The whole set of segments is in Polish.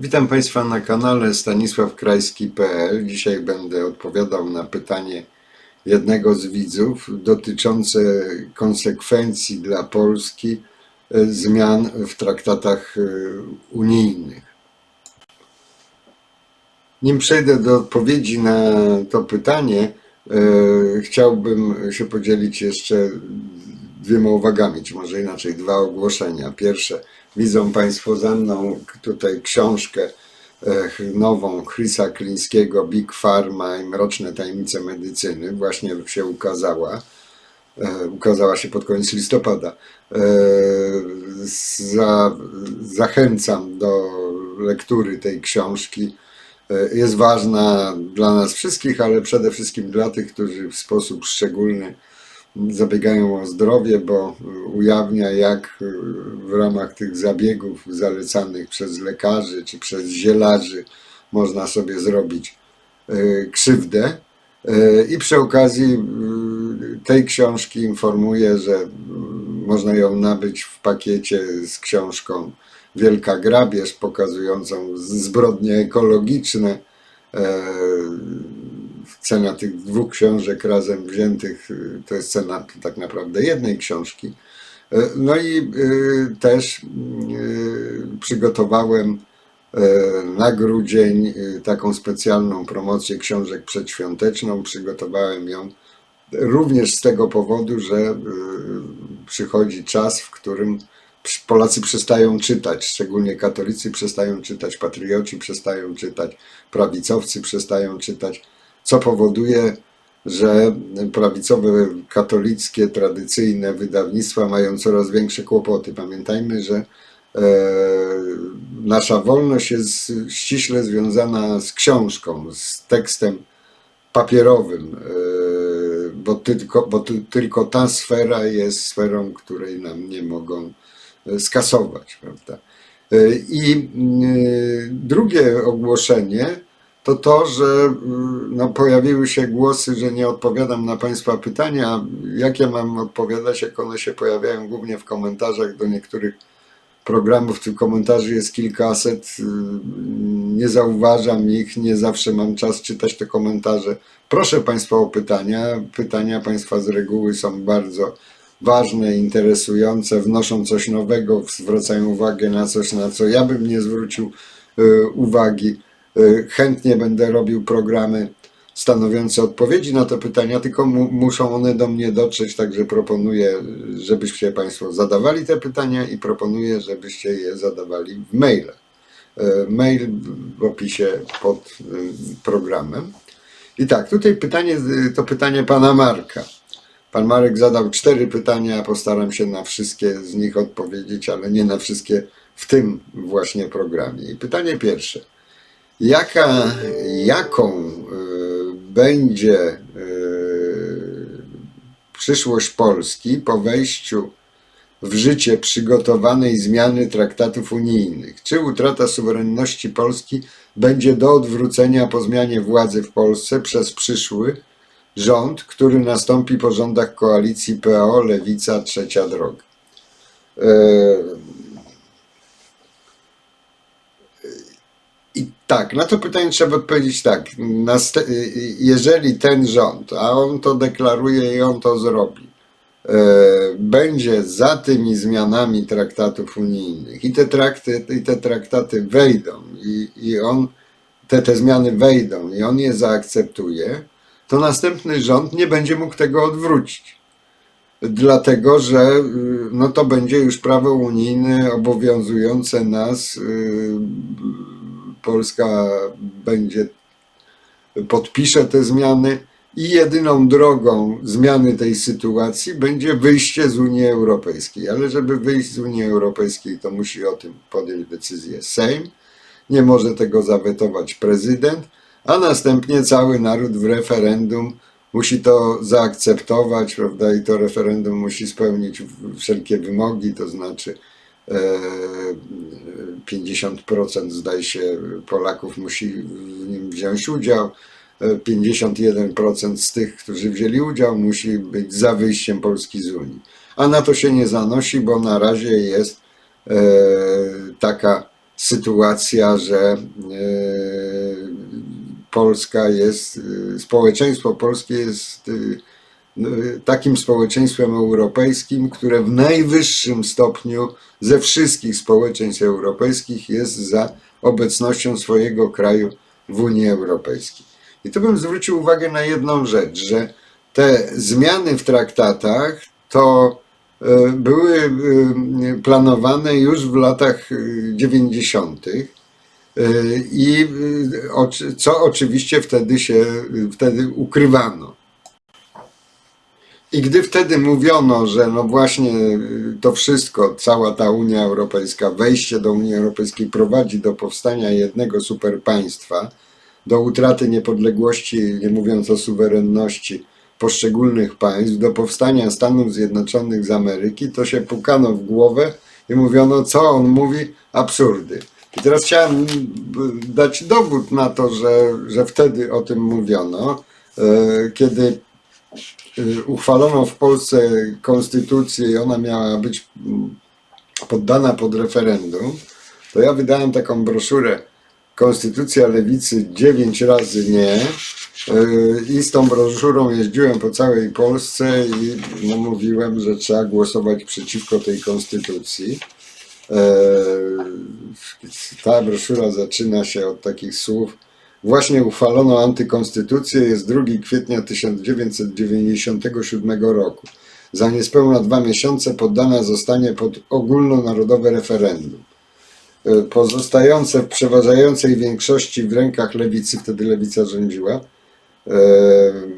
Witam Państwa na kanale stanisławkrajski.pl. Dzisiaj będę odpowiadał na pytanie jednego z widzów dotyczące konsekwencji dla Polski e, zmian w traktatach e, unijnych. Nim przejdę do odpowiedzi na to pytanie, e, chciałbym się podzielić jeszcze dwiema uwagami, czy może inaczej, dwa ogłoszenia. Pierwsze, widzą Państwo za mną tutaj książkę e, nową Chrisa Klińskiego, Big Pharma i Mroczne Tajemnice Medycyny. Właśnie się ukazała. E, Ukazała się pod koniec listopada. E, Za, zachęcam do lektury tej książki. Jest ważna dla nas wszystkich, ale przede wszystkim dla tych, którzy w sposób szczególny zabiegają o zdrowie, bo ujawnia, jak w ramach tych zabiegów zalecanych przez lekarzy czy przez zielarzy można sobie zrobić e, krzywdę. E, I przy okazji e, tej książki informuję, że można ją nabyć w pakiecie z książką Wielka Grabież, pokazującą zbrodnie ekologiczne. Cena tych dwóch książek razem wziętych y, to jest cena tak naprawdę jednej książki. E, No i y, też y, przygotowałem na grudzień y, taką specjalną promocję książek przedświąteczną. Przygotowałem ją również z tego powodu, że y, przychodzi czas, w którym Polacy przestają czytać, szczególnie katolicy przestają czytać, patrioci przestają czytać, prawicowcy przestają czytać, co powoduje, że prawicowe, katolickie, tradycyjne wydawnictwa mają coraz większe kłopoty. Pamiętajmy, że e, nasza wolność jest ściśle związana z książką, z tekstem papierowym, e, bo, tylko, bo ty, tylko ta sfera jest sferą, której nam nie mogą e, skasować. Prawda? I drugie ogłoszenie to to, że y, no, pojawiły się głosy, że nie odpowiadam na Państwa pytania. Jak ja mam odpowiadać, jak one się pojawiają głównie w komentarzach do niektórych programów, tych komentarzy jest kilkaset, y, nie zauważam ich, nie zawsze mam czas czytać te komentarze. Proszę Państwa o pytania. Pytania Państwa z reguły są bardzo ważne, interesujące, wnoszą coś nowego, zwracają uwagę na coś, na co ja bym nie zwrócił y, uwagi. Y, Chętnie będę robił programy stanowiące odpowiedzi na te pytania, tylko mu, muszą one do mnie dotrzeć, także proponuję, żebyście Państwo zadawali te pytania i proponuję, żebyście je zadawali w mailach. Y, Mail w opisie pod y, programem. I tak, tutaj pytanie, to pytanie pana Marka. Pan Marek zadał cztery pytania, postaram się na wszystkie z nich odpowiedzieć, ale nie na wszystkie w tym właśnie programie. I pytanie pierwsze. Jaka, jaką y, będzie y, przyszłość Polski po wejściu w życie przygotowanej zmiany traktatów unijnych? Czy utrata suwerenności Polski będzie do odwrócenia po zmianie władzy w Polsce przez przyszły rząd, który nastąpi po rządach koalicji PO, Lewica, Trzecia Droga? E, I tak, na to pytanie trzeba odpowiedzieć tak. Naste- jeżeli ten rząd, a on to deklaruje i on to zrobi, e, będzie za tymi zmianami traktatów unijnych i te, trakty, i te traktaty wejdą i, i on, te, te zmiany wejdą i on je zaakceptuje, to następny rząd nie będzie mógł tego odwrócić. Dlatego, że y, no to będzie już prawo unijne obowiązujące nas. y, Polska będzie podpisze te zmiany i jedyną drogą zmiany tej sytuacji będzie wyjście z Unii Europejskiej. Ale żeby wyjść z Unii Europejskiej, to musi o tym podjąć decyzję Sejm. Nie może tego zawetować prezydent, a następnie cały naród w referendum musi to zaakceptować, prawda? I to referendum musi spełnić wszelkie wymogi, to znaczy 50% zdaje się Polaków musi w nim wziąć udział. e, 51% z tych, którzy wzięli udział, musi być za wyjściem Polski z Unii. A na to się nie zanosi, bo na razie jest e, taka sytuacja, że e, Polska jest, e, społeczeństwo polskie jest takim społeczeństwem europejskim, które w najwyższym stopniu ze wszystkich społeczeństw europejskich jest za obecnością swojego kraju w Unii Europejskiej. I tu bym zwrócił uwagę na jedną rzecz, że te zmiany w traktatach to e, były e, planowane już w latach e, 90. e, i co oczywiście wtedy się wtedy ukrywano. I gdy wtedy mówiono, że no właśnie y, to wszystko, cała ta Unia Europejska, wejście do Unii Europejskiej prowadzi do powstania jednego superpaństwa, do utraty niepodległości, nie mówiąc o suwerenności poszczególnych państw, do powstania Stanów Zjednoczonych z Ameryki, to się pukano w głowę i mówiono, co on mówi, absurdy. I teraz chciałem y, dać dowód na to, że, że wtedy o tym mówiono, e, kiedy y, uchwalono w Polsce konstytucję i ona miała być mm, poddana pod referendum, to ja wydałem taką broszurę Konstytucja Lewicy 9 razy nie y, i z tą broszurą jeździłem po całej Polsce i no, mówiłem, że trzeba głosować przeciwko tej konstytucji. E, Ta broszura zaczyna się od takich słów Właśnie uchwalono antykonstytucję, jest 2 kwietnia 1997 roku. Za niespełna dwa miesiące poddana zostanie pod ogólnonarodowe referendum. E, Pozostające w przeważającej większości w rękach lewicy, wtedy lewica rządziła, e,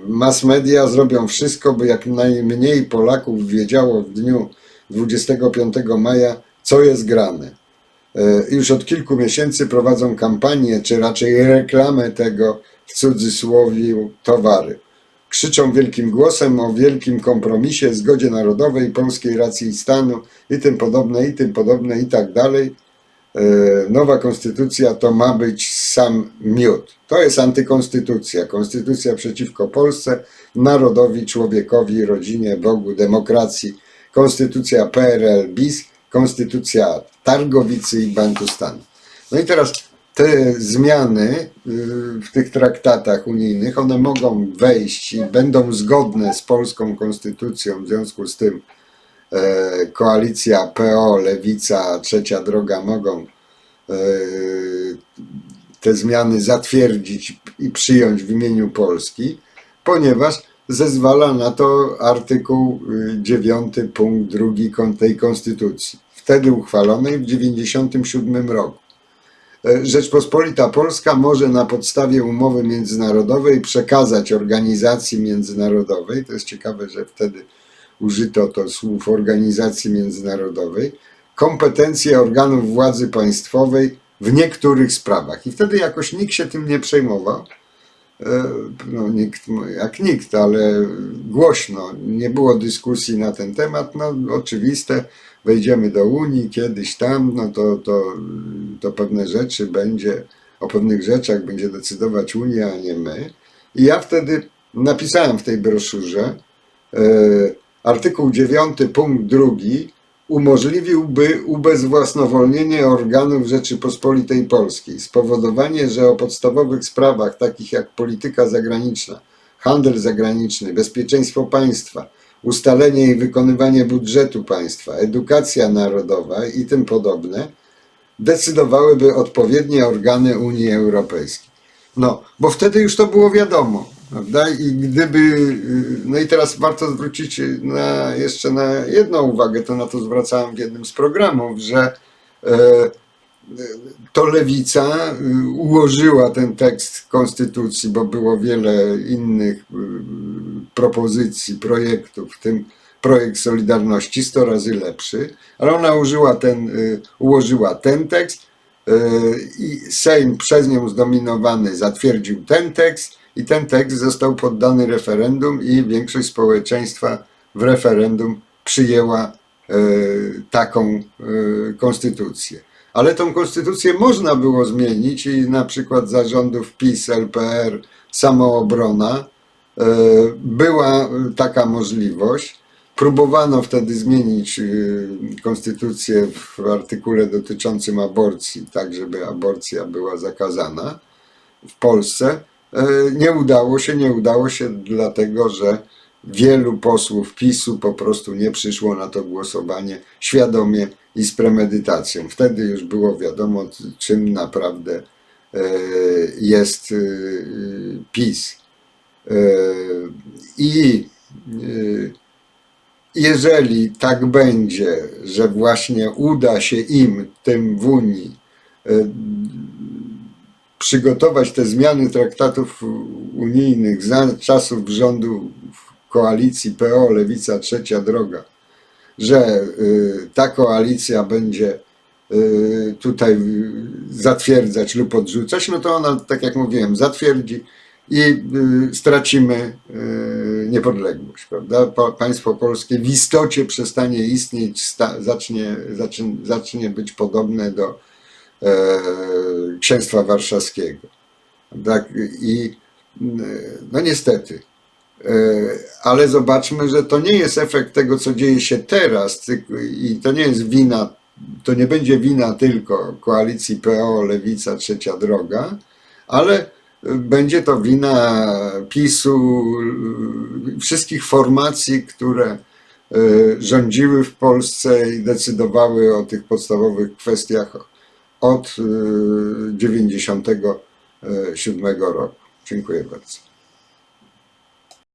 mass media zrobią wszystko, by jak najmniej Polaków wiedziało w dniu 25 maja, co jest grane. E, Już od kilku miesięcy prowadzą kampanię, czy raczej reklamę tego w cudzysłowie towary. Krzyczą wielkim głosem o wielkim kompromisie, zgodzie narodowej, polskiej racji stanu i tym podobne, i tym podobne, i tak dalej. E, Nowa konstytucja to ma być sam miód. To jest antykonstytucja. Konstytucja przeciwko Polsce, narodowi, człowiekowi, rodzinie, Bogu, demokracji. Konstytucja PRL bis, konstytucja Targowicy i Bantustanu. No i teraz te zmiany y, w tych traktatach unijnych, one mogą wejść i będą zgodne z polską konstytucją, w związku z tym e, koalicja PO, Lewica, Trzecia Droga mogą e, te zmiany zatwierdzić i przyjąć w imieniu Polski, ponieważ zezwala na to artykuł y, 9 punkt 2 kon- tej konstytucji, wtedy uchwalonej w 1997 roku. E, Rzeczpospolita Polska może na podstawie umowy międzynarodowej przekazać organizacji międzynarodowej, to jest ciekawe, że wtedy użyto to słów organizacji międzynarodoej, kompetencje organów władzy państwowej w niektórych sprawach. I wtedy jakoś nikt się tym nie przejmował. E, No, nikt, jak nikt, ale głośno. Nie było dyskusji na ten temat. No, oczywiste, wejdziemy do Unii kiedyś tam, no to, to, to pewne rzeczy będzie, o pewnych rzeczach będzie decydować Unia, a nie my. I ja wtedy napisałem w tej broszurze, e, artykuł 9, punkt 2 umożliwiłby ubezwłasnowolnienie organów Rzeczypospolitej Polskiej, spowodowanie, że o podstawowych sprawach takich jak polityka zagraniczna, handel zagraniczny, bezpieczeństwo państwa, ustalenie i wykonywanie budżetu państwa, edukacja narodowa i tym podobne, decydowałyby odpowiednie organy Unii Europejskiej. No, bo wtedy już to było wiadomo, prawda? I gdyby, no i teraz warto zwrócić na, jeszcze na jedną uwagę, to na to zwracałem w jednym z programów, że e, to lewica y, ułożyła ten tekst konstytucji, bo było wiele innych y, propozycji, projektów, w tym projekt Solidarności 100 razy lepszy, ale ona użyła ten, ułożyła ten tekst i Sejm przez nią zdominowany zatwierdził ten tekst i ten tekst został poddany referendum i większość społeczeństwa w referendum przyjęła y, taką y, konstytucję. Ale tą konstytucję można było zmienić i na przykład zarządów PiS, LPR, samoobrona, była taka możliwość. Próbowano wtedy zmienić y, konstytucję w artykule dotyczącym aborcji, tak żeby aborcja była zakazana w Polsce. E, Nie udało się, nie udało się, dlatego że wielu posłów PiSu po prostu nie przyszło na to głosowanie świadomie i z premedytacją. Wtedy już było wiadomo, czym naprawdę e, jest e, PiS. I jeżeli tak będzie, że właśnie uda się im, tym w Unii, e, przygotować te zmiany traktatów unijnych za czasów rządu koalicji PO, Lewica, Trzecia Droga, że y, ta koalicja będzie y, tutaj y, zatwierdzać lub odrzucać, no to ona, tak jak mówiłem, zatwierdzi i y, stracimy y, niepodległość, prawda? Pa, państwo polskie w istocie przestanie istnieć, sta, zacznie, zacznie, zacznie być podobne do e, księstwa warszawskiego. Tak? I y, no niestety. E, Ale zobaczmy, że to nie jest efekt tego, co dzieje się teraz, i to nie jest wina, to nie będzie wina tylko koalicji PO, Lewica, Trzecia Droga, ale będzie to wina PiSu, wszystkich formacji, które y, rządziły w Polsce i decydowały o tych podstawowych kwestiach od y, 97 roku. Dziękuję bardzo.